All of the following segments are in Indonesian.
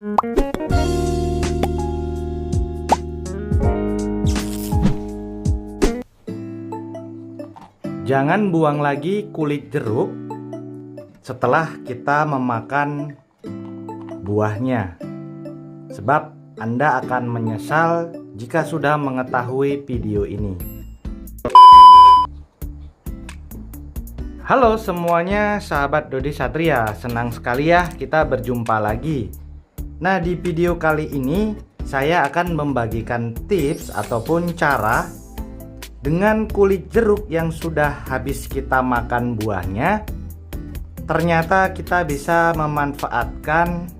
Jangan buang lagi kulit jeruk setelah kita memakan buahnya. Sebab Anda akan menyesal jika sudah mengetahui video ini. Halo semuanya, sahabat Dodi Satria. Senang sekali ya kita berjumpa lagi. Nah, di video kali ini saya akan membagikan tips ataupun cara dengan kulit jeruk yang sudah habis kita makan buahnya, ternyata kita bisa memanfaatkan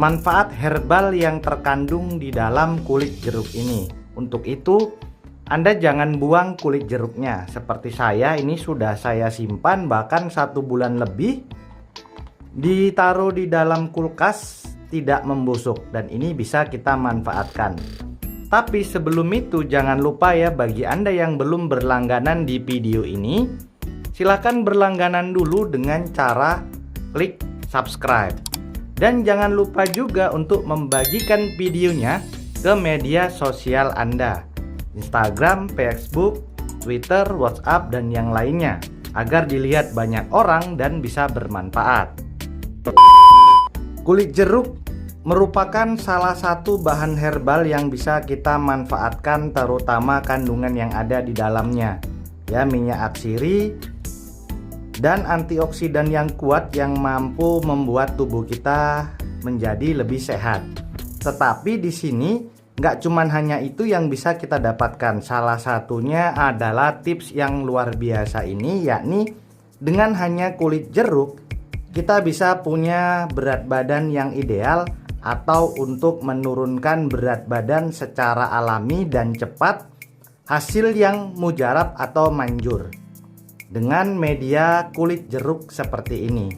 manfaat herbal yang terkandung di dalam kulit jeruk ini. Untuk itu, Anda jangan buang kulit jeruknya. Seperti saya, ini sudah saya simpan bahkan satu bulan lebih. Ditaruh di dalam kulkas, tidak membusuk, dan ini bisa kita manfaatkan. Tapi sebelum itu jangan lupa ya bagi Anda yang belum berlangganan di video ini Silahkan berlangganan dulu dengan cara klik subscribe. Dan jangan lupa juga untuk membagikan videonya ke media sosial Anda. Instagram, Facebook, Twitter, WhatsApp, dan yang lainnya Agar dilihat banyak orang dan bisa bermanfaat Kulit jeruk merupakan salah satu bahan herbal yang bisa kita manfaatkan terutama kandungan yang ada di dalamnya. Ya minyak atsiri dan antioksidan yang kuat yang mampu membuat tubuh kita menjadi lebih sehat. Tetapi di sini nggak cuman hanya itu yang bisa kita dapatkan. Salah satunya adalah tips yang luar biasa ini yakni dengan hanya kulit jeruk kita bisa punya berat badan yang ideal atau untuk menurunkan berat badan secara alami dan cepat hasil yang mujarab atau manjur dengan media kulit jeruk seperti ini.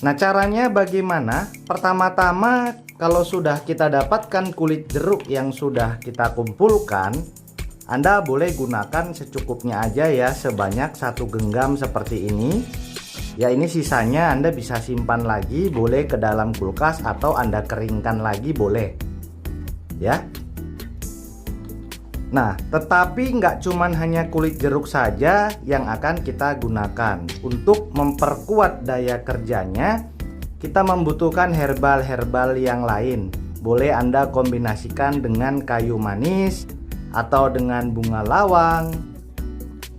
Nah, caranya bagaimana? Pertama-tama, kalau sudah kita dapatkan kulit jeruk yang sudah kita kumpulkan, Anda boleh gunakan secukupnya aja ya, sebanyak satu genggam seperti ini ya ini sisanya Anda bisa simpan lagi boleh ke dalam kulkas atau Anda keringkan lagi boleh ya Nah, tetapi nggak cuman hanya kulit jeruk saja yang akan kita gunakan. Untuk memperkuat daya kerjanya, kita membutuhkan herbal-herbal yang lain. Boleh Anda kombinasikan dengan kayu manis atau dengan bunga lawang,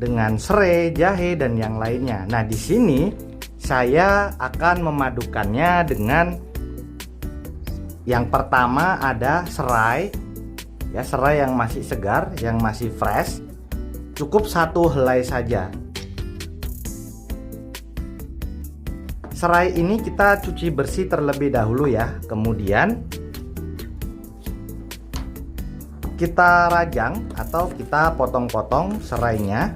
dengan serai, jahe dan yang lainnya. Nah, di sini saya akan memadukannya dengan yang pertama ada serai ya serai yang masih segar yang masih fresh. Cukup satu helai saja. Serai ini kita cuci bersih terlebih dahulu ya. Kemudian kita rajang atau kita potong-potong serainya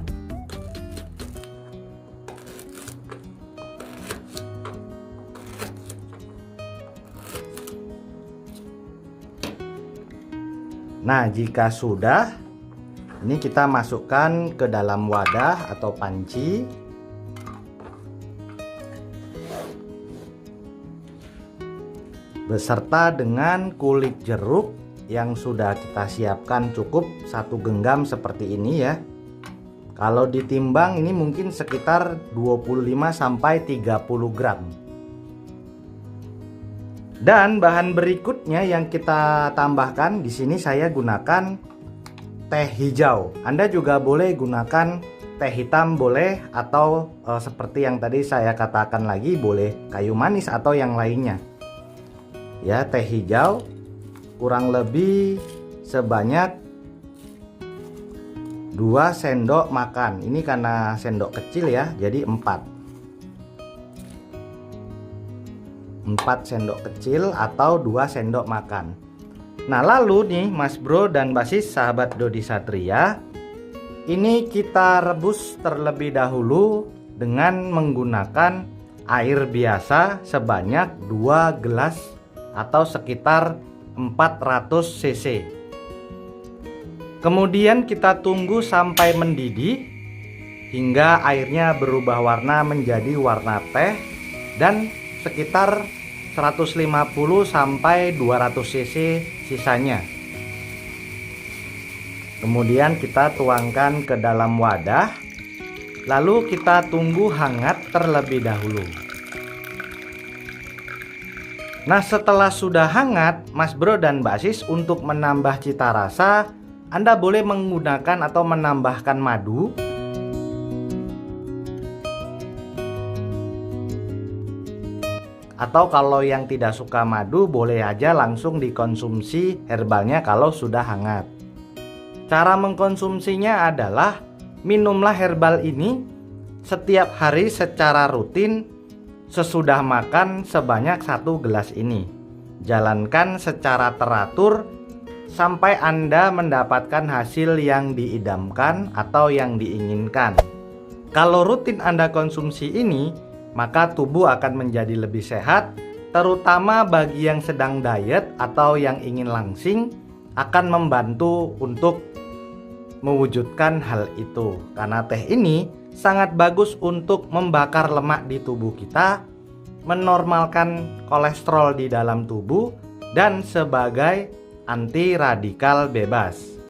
Nah, jika sudah, ini kita masukkan ke dalam wadah atau panci. Beserta dengan kulit jeruk yang sudah kita siapkan cukup satu genggam seperti ini ya. Kalau ditimbang ini mungkin sekitar 25 sampai 30 gram. Dan bahan berikutnya yang kita tambahkan di sini saya gunakan teh hijau. Anda juga boleh gunakan teh hitam boleh atau e, seperti yang tadi saya katakan lagi boleh kayu manis atau yang lainnya. Ya, teh hijau kurang lebih sebanyak 2 sendok makan. Ini karena sendok kecil ya, jadi 4. 4 sendok kecil atau 2 sendok makan Nah lalu nih mas bro dan basis sahabat Dodi Satria Ini kita rebus terlebih dahulu dengan menggunakan air biasa sebanyak 2 gelas atau sekitar 400 cc Kemudian kita tunggu sampai mendidih hingga airnya berubah warna menjadi warna teh dan sekitar 150 sampai 200 cc sisanya. Kemudian kita tuangkan ke dalam wadah. Lalu kita tunggu hangat terlebih dahulu. Nah, setelah sudah hangat, Mas Bro dan Mbak Sis untuk menambah cita rasa, Anda boleh menggunakan atau menambahkan madu Atau kalau yang tidak suka madu boleh aja langsung dikonsumsi herbalnya kalau sudah hangat. Cara mengkonsumsinya adalah minumlah herbal ini setiap hari secara rutin sesudah makan sebanyak satu gelas ini. Jalankan secara teratur sampai Anda mendapatkan hasil yang diidamkan atau yang diinginkan. Kalau rutin Anda konsumsi ini, maka tubuh akan menjadi lebih sehat, terutama bagi yang sedang diet atau yang ingin langsing akan membantu untuk mewujudkan hal itu. Karena teh ini sangat bagus untuk membakar lemak di tubuh kita, menormalkan kolesterol di dalam tubuh dan sebagai anti radikal bebas.